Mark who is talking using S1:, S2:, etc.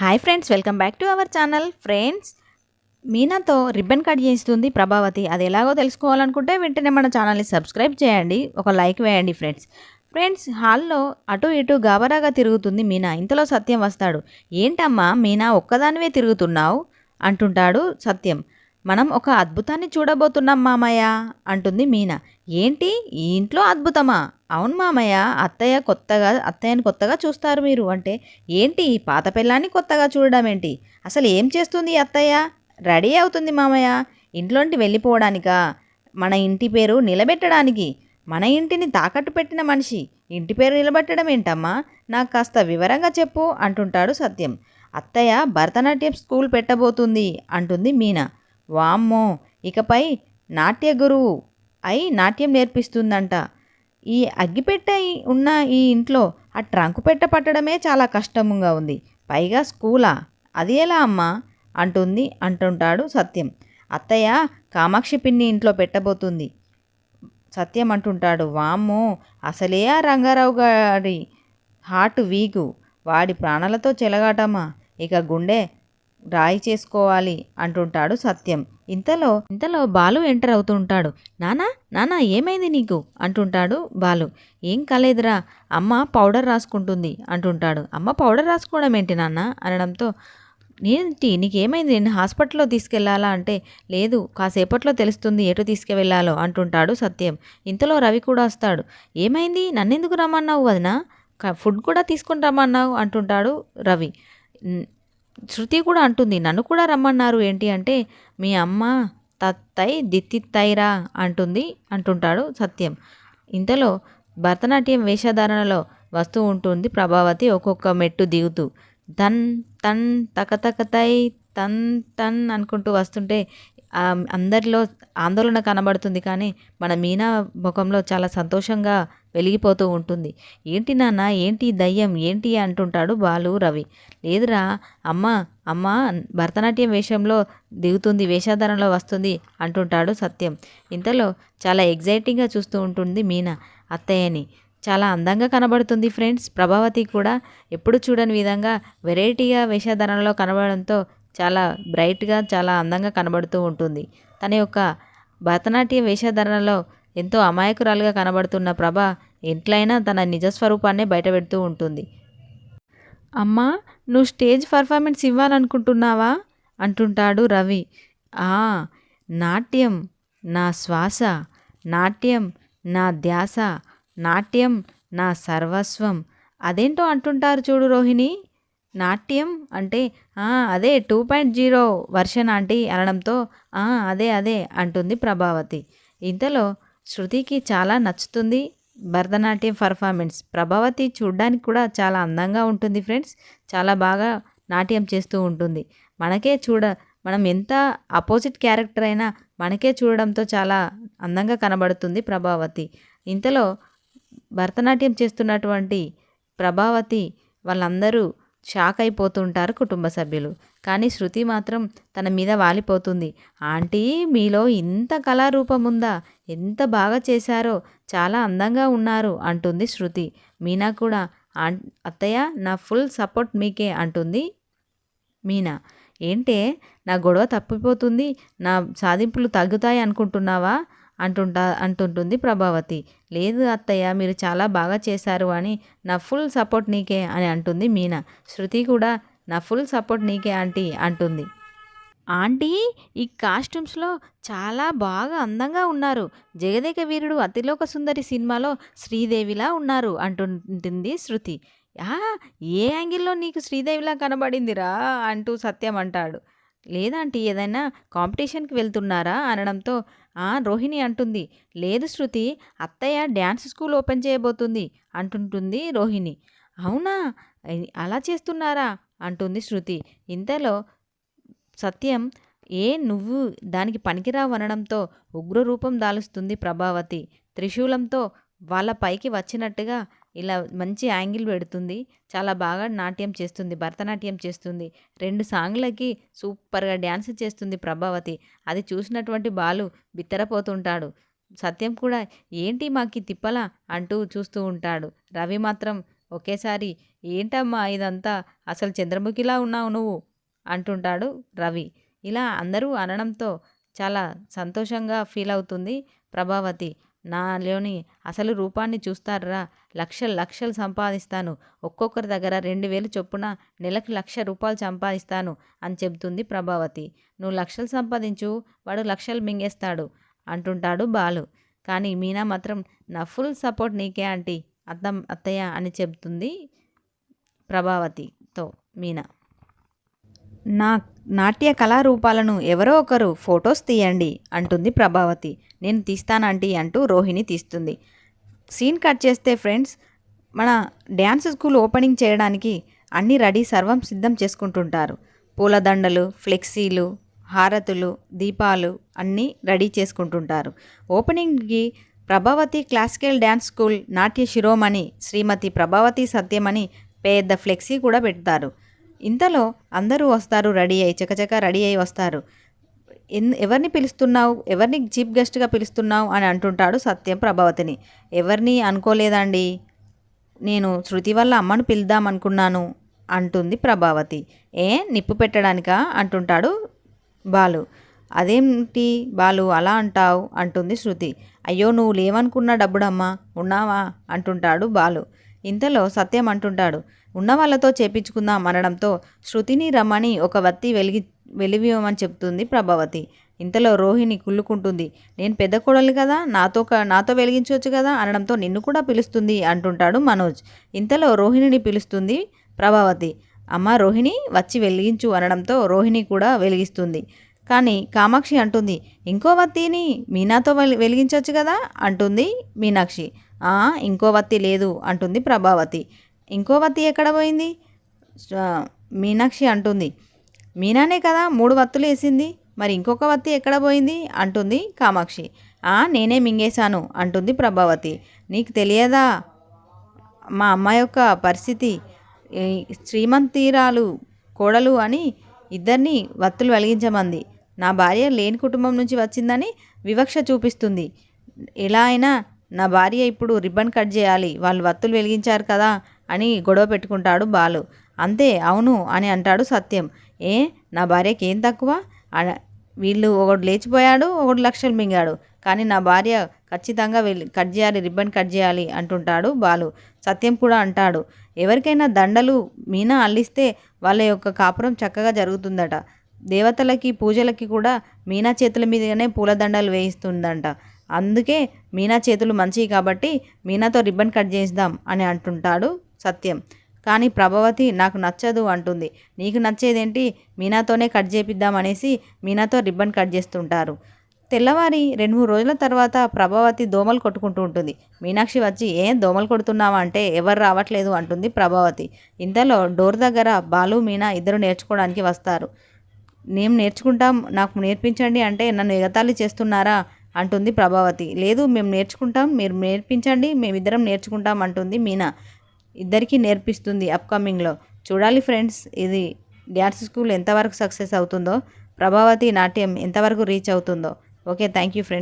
S1: Hi friends welcome back to our channel. Friends మీనాతో ribbon cut చేస్తుంది ప్రభావతి. అది ఎలాగో తెలుసుకోవాలనుకుంటే వెంటనే మన ఛానల్ని సబ్స్క్రైబ్ చేయండి ఒక లైక్ వేయండి ఫ్రెండ్స్. ఫ్రెండ్స్ హాల్లో అటు ఇటు గాబరాగా తిరుగుతుంది మీనా. ఇంతలో సత్యం వస్తాడు. ఏంటమ్మా మీనా ఒక్కదానివే తిరుగుతున్నావు? అంటుంటాడు సత్యం. మనం ఒక అద్భుతాన్ని చూడబోతున్నాం మామయ్య అంటుంది మీనా. ఏంటి? ఈ ఇంట్లో అద్భుతమా? అవును మామయ్య అత్తయ్య కొత్తగా అత్తయ్యని కొత్తగా చూస్తారు మీరు అంటే ఏంటి? ఈ పాత పిల్లాన్ని కొత్తగా చూడడం ఏంటి అసలు ఏం చేస్తుంది అత్తయ్య? రెడీ అవుతుంది మామయ్య. ఇంట్లోంటి వెళ్ళిపోవడానికా? మన ఇంటి పేరు నిలబెట్టడానికి? మన ఇంటిని తాకట్టు పెట్టిన మనిషి. ఇంటి పేరు నిలబెట్టడం ఏంటమ్మా నాకు కాస్త వివరంగా చెప్పు అంటుంటాడు సత్యం. అత్తయ్య భరతనాట్యం స్కూల్ పెట్టబోతుంది అంటుంది మీనా. వామ్మో ఇకపై నాట్య గురువు అయి నాట్యం నేర్పిస్తుందంట. ఈ అగ్గిపెట్ట ఉన్న ఈ ఇంట్లో ఆ ట్రంకు పెట్ట పట్టడమే చాలా కష్టంగా ఉంది. పైగా స్కూలా. అది ఎలా అమ్మా? అంటుంది అంటుంటాడు సత్యం. అత్తయ్య కామాక్షి పిన్ని ఇంట్లో పెట్టబోతుంది. సత్యం అంటుంటాడు వామ్మో అసలే ఆ రంగారావు గారి హార్ట్ వీకు వాడి ప్రాణాలతో చెలగాటమా ఇక గుండె రాయి చేసుకోవాలి అంటుంటాడు సత్యం. ఇంతలో ఇంతలో బాలు ఎంటర్ అవుతుంటాడు. నానా నానా ఏమైంది నీకు? అంటుంటాడు బాలు. ఏం కాలేదురా అమ్మ పౌడర్ రాసుకుంటుంది అంటుంటాడు. అమ్మ పౌడర్ రాసుకోవడం ఏంటి నాన్న? అనడంతో నేంటి నీకేమైంది? నేను హాస్పిటల్లో తీసుకెళ్ళాలా అంటే లేదు కాసేపట్లో తెలుస్తుంది ఎటు తీసుకువెళ్ళాలో అంటుంటాడు సత్యం. ఇంతలో రవి కూడా వస్తాడు. ఏమైంది? నన్నెందుకు రమ్మన్నావు వదినా? ఫుడ్ కూడా తీసుకుని రమ్మన్నావు అంటుంటాడు రవి. శృతి కూడా అంటుంది నన్ను కూడా రమ్మన్నారు ఏంటి అంటే మీ అమ్మ తత్తై దిత్తిత్తైరా అంటుంది అంటుంటాడు సత్యం. ఇంతలో భరతనాట్యం వేషధారణలో వస్తూ ఉంటుంది ప్రభావతి ఒక్కొక్క మెట్టు దిగుతూ. తన్ తన్ తకతకతై తన్ తన్ అనుకుంటూ వస్తుంటే అందరిలో ఆందోళన కనబడుతుంది కానీ మన మీనా ముఖంలో చాలా సంతోషంగా వెలిగిపోతూ ఉంటుంది. ఏంటి నాన్న ఏంటి దయ్యం ఏంటి అంటుంటాడు బాలు రవి. లేదురా అమ్మ అమ్మ భరతనాట్యం వేషంలో దిగుతుంది వేషధారణలో వస్తుంది అంటుంటాడు సత్యం. ఇంతలో చాలా ఎగ్జైటింగ్గా చూస్తూ ఉంటుంది మీనా. అత్తయ్యని చాలా అందంగా కనబడుతుంది ఫ్రెండ్స్. ప్రభావతి కూడా ఎప్పుడు చూడని విధంగా వెరైటీగా వేషధారణలో కనబడడంతో చాలా బ్రైట్గా చాలా అందంగా కనబడుతూ ఉంటుంది. తన యొక్క భరతనాట్య వేషధారణలో ఎంతో అమాయకురాలుగా కనబడుతున్న ప్రభ ఎట్లయినా తన నిజస్వరూపాన్నే బయటపెడుతూ ఉంటుంది. అమ్మా నువ్వు స్టేజ్ పర్ఫార్మెన్స్ ఇవ్వాలనుకుంటున్నావా? అంటుంటాడు రవి. ఆ నాట్యం నా శ్వాస నాట్యం నా ధ్యాస నాట్యం నా సర్వస్వం అదేంటో అంటుంటారు చూడు రోహిణి. నాట్యం అంటే అదే two point zero version aunty అనడంతో అదే అదే అంటుంది ప్రభావతి. ఇంతలో శృతికి చాలా నచ్చుతుంది భరతనాట్యం పర్ఫార్మెన్స్. ప్రభావతి చూడ్డానికి కూడా చాలా అందంగా ఉంటుంది ఫ్రెండ్స్. చాలా బాగా నాట్యం చేస్తూ ఉంటుంది. మనకే చూడ మనం ఎంత అపోజిట్ క్యారెక్టర్ అయినా మనకే చూడడంతో చాలా అందంగా కనబడుతుంది ప్రభావతి. ఇంతలో భరతనాట్యం చేస్తున్నటువంటి ప్రభావతి వాళ్ళందరూ షాక్ అయిపోతుంటారు కుటుంబ సభ్యులు. కానీ శృతి మాత్రం తన మీద వాలిపోతుంది. ఆంటీ మీలో ఇంత కళారూపం ఉందా ఎంత బాగా చేశారో? చాలా అందంగా ఉన్నారు అంటుంది శృతి. మీనా కూడా ఆ అత్తయ్య నా ఫుల్ సపోర్ట్ మీకే అంటుంది మీనా. ఏంటే నా గొడవ తప్పిపోతుంది నా సాధింపులు తగ్గుతాయి అనుకుంటున్నావా? అంటుంటా అంటుంటుంది ప్రభావతి. లేదు అత్తయ్య మీరు చాలా బాగా చేశారు అని నా ఫుల్ సపోర్ట్ నీకే అని అంటుంది మీనా. శృతి కూడా నా ఫుల్ సపోర్ట్ నీకే ఆంటీ అంటుంది. ఆంటీ ఈ కాస్ట్యూమ్స్లో చాలా బాగా అందంగా ఉన్నారు. జగదేక వీరుడు అతిలోక సుందరి సినిమాలో శ్రీదేవిలా ఉన్నారు అంటుంటుంది శృతి. ఆ ఏ యాంగిల్లో నీకు శ్రీదేవిలా కనబడిందిరా అంటూ సత్యం అంటాడు. లేదంటీ ఏదైనా కాంపిటీషన్కి వెళ్తున్నారా? అనడంతో ఆ రోహిణి అంటుంది లేదు శృతి అత్తయ్య డ్యాన్స్ స్కూల్ ఓపెన్ చేయబోతుంది అంటుంటుంది రోహిణి. అవునా? అలా చేస్తున్నారా? అంటుంది శృతి. ఇంతలో సత్యం ఏ నువ్వు దానికి పనికిరావు అనడంతో ఉగ్రరూపం దాలుస్తుంది ప్రభావతి. త్రిశూలంతో వాళ్ళ పైకి వచ్చినట్టుగా ఇలా మంచి యాంగిల్ పెడుతుంది. చాలా బాగా నాట్యం చేస్తుంది. భరతనాట్యం చేస్తుంది. రెండు సాంగ్లకి సూపర్గా డ్యాన్స్ చేస్తుంది ప్రభావతి. అది చూసినటువంటి బాలు బిత్తరపోతుంటాడు. సత్యం కూడా ఏంటి మాకి తిప్పలా? అంటూ చూస్తూ ఉంటాడు. రవి మాత్రం ఒకేసారి ఏంటమ్మా ఇదంతా? అసలు చంద్రముఖిలా ఉన్నావు నువ్వు? అంటుంటాడు రవి. ఇలా అందరూ అనడంతో చాలా సంతోషంగా ఫీల్ అవుతుంది ప్రభావతి. నాలోని అసలు రూపాన్ని చూస్తారా? లక్షలు లక్షలు సంపాదిస్తాను. ఒక్కొక్కరి దగ్గర రెండు వేలు చొప్పున నెలకు లక్ష రూపాయలు సంపాదిస్తాను అని చెబుతుంది ప్రభావతి. నువ్వు లక్షలు సంపాదించు వాడు లక్షలు మింగేస్తాడు అంటుంటాడు బాలు. కానీ మీనా మాత్రం నా ఫుల్ సపోర్ట్ నీకే ఆంటీ అత్త అత్తయ్య అని చెబుతుంది ప్రభావతితో మీనా. నా నాట్య కళారూపాలను ఎవరో ఒకరు ఫొటోస్ తీయండి అంటుంది ప్రభావతి. నేను తీస్తానంటీ అంటూ రోహిణి తీస్తుంది. సీన్ కట్ చేస్తే ఫ్రెండ్స్ మన డ్యాన్స్ స్కూల్ ఓపెనింగ్ చేయడానికి అన్నీ రెడీ సర్వం సిద్ధం చేసుకుంటుంటారు. పూలదండలు ఫ్లెక్సీలు హారతులు దీపాలు అన్నీ రెడీ చేసుకుంటుంటారు. ఓపెనింగ్కి Prabhavati classical dance school Natya Shiromani Shrimati Prabhavati సత్యమని పెద్ద ఫ్లెక్సీ కూడా పెడతారు. ఇంతలో అందరూ వస్తారు రెడీ అయ్యి చకచక రెడీ అయ్యి వస్తారు. ఎన్ ఎవరిని పిలుస్తున్నావు? ఎవరిని చీఫ్ గెస్ట్గా పిలుస్తున్నావు? అని అంటుంటాడు సత్యం ప్రభావతిని. ఎవరిని అనుకోలేదండి. నేను శృతి వల్ల అమ్మను పిలుద్దాం అనుకున్నాను అంటుంది ప్రభావతి. ఏ నిప్పు పెట్టడానికా? అంటుంటాడు బాలు. అదేంటి బాలు అలా అంటావు? అంటుంది శృతి. అయ్యో నువ్వు లేవనుకున్న డబ్బుడమ్మా ఉన్నావా? అంటుంటాడు బాలు. ఇంతలో సత్యం అంటుంటాడు. ఉన్న వాళ్ళతో చేపించుకుందాం అనడంతో శృతిని రమ్మని ఒక వత్తి వెలిగి వెలివియమని చెప్తుంది ప్రభావతి. ఇంతలో రోహిణి కుళ్ళుకుంటుంది. నేను పెద్ద కోడలు కదా నాతో నాతో వెలిగించవచ్చు కదా అనడంతో నిన్ను కూడా పిలుస్తుంది అంటుంటాడు మనోజ్. ఇంతలో రోహిణిని పిలుస్తుంది ప్రభావతి. అమ్మ రోహిణి వచ్చి వెలిగించు అనడంతో రోహిణి కూడా వెలిగిస్తుంది. కానీ కామాక్షి అంటుంది ఇంకో వత్తిని మీనాతో వెలిగించవచ్చు కదా అంటుంది మీనాక్షి. ఇంకో వత్తి లేదు అంటుంది ప్రభావతి. ఇంకో వత్తి ఎక్కడ పోయింది? మీనాక్షి అంటుంది. మీనానే కదా మూడు వత్తులు వేసింది. మరి ఇంకొక వత్తి ఎక్కడ పోయింది? అంటుంది కామాక్షి. నేనే మింగేశాను అంటుంది ప్రభావతి. నీకు తెలియదా? మా అమ్మ యొక్క పరిస్థితి శ్రీమంతీరాలు కోడలు అని ఇద్దరిని వత్తులు వెలిగించమంది. నా భార్య లేని కుటుంబం నుంచి వచ్చిందని వివక్ష చూపిస్తుంది. ఎలా అయినా నా భార్య ఇప్పుడు రిబ్బన్ కట్ చేయాలి వాళ్ళు వత్తులు వెలిగించారు కదా అని గొడవ పెట్టుకుంటాడు బాలు. అంతే అవును అని అంటాడు సత్యం. ఏ నా భార్యకి ఏం తక్కువ? వీళ్ళు ఒకడు లేచిపోయాడు ఒకడు లక్షలు మింగాడు. కానీ నా భార్య ఖచ్చితంగా వెళ్ళి కట్ చేయాలి రిబ్బన్ కట్ చేయాలి అంటుంటాడు బాలు. సత్యం కూడా అంటాడు ఎవరికైనా దండలు మీనా అల్లిస్తే వాళ్ళ యొక్క కాపురం చక్కగా జరుగుతుందట. దేవతలకి పూజలకి కూడా మీనా చేతుల మీదనే పూలదండలు వేయిస్తుందంట. అందుకే మీనా చేతులు మంచివి కాబట్టి మీనాతో రిబ్బన్ కట్ చేద్దాం అని అంటుంటాడు సత్యం. కానీ ప్రభావతి నాకు నచ్చదు అంటుంది. నీకు నచ్చేదేంటి? మీనాతోనే కట్ చేపిద్దాం అనేసి మీనాతో రిబ్బన్ కట్ చేస్తుంటారు. తెల్లవారి రెండు మూడు రోజుల తర్వాత ప్రభావతి దోమలు కొట్టుకుంటూ ఉంటుంది. మీనాక్షి వచ్చి ఏం దోమలు కొడుతున్నావా అంటే ఎవరు రావట్లేదు అంటుంది ప్రభావతి. ఇంతలో డోర్ దగ్గర బాలు మీనా ఇద్దరు నేర్చుకోవడానికి వస్తారు. నేను నేర్చుకుంటాం నాకు నేర్పించండి అంటే నన్ను ఎగతాళి చేస్తున్నారా? అంటుంది ప్రభావతి. లేదు మేము నేర్చుకుంటాం మీరు నేర్పించండి మేమిద్దరం నేర్చుకుంటాం అంటుంది మీనా. ఇద్దరికీ నేర్పిస్తుంది అప్కమింగ్లో చూడాలి ఫ్రెండ్స్ ఇది డ్యాన్స్ స్కూల్ ఎంతవరకు సక్సెస్ అవుతుందో. ప్రభావతి నాట్యం ఎంతవరకు రీచ్ అవుతుందో. Okay thank you friends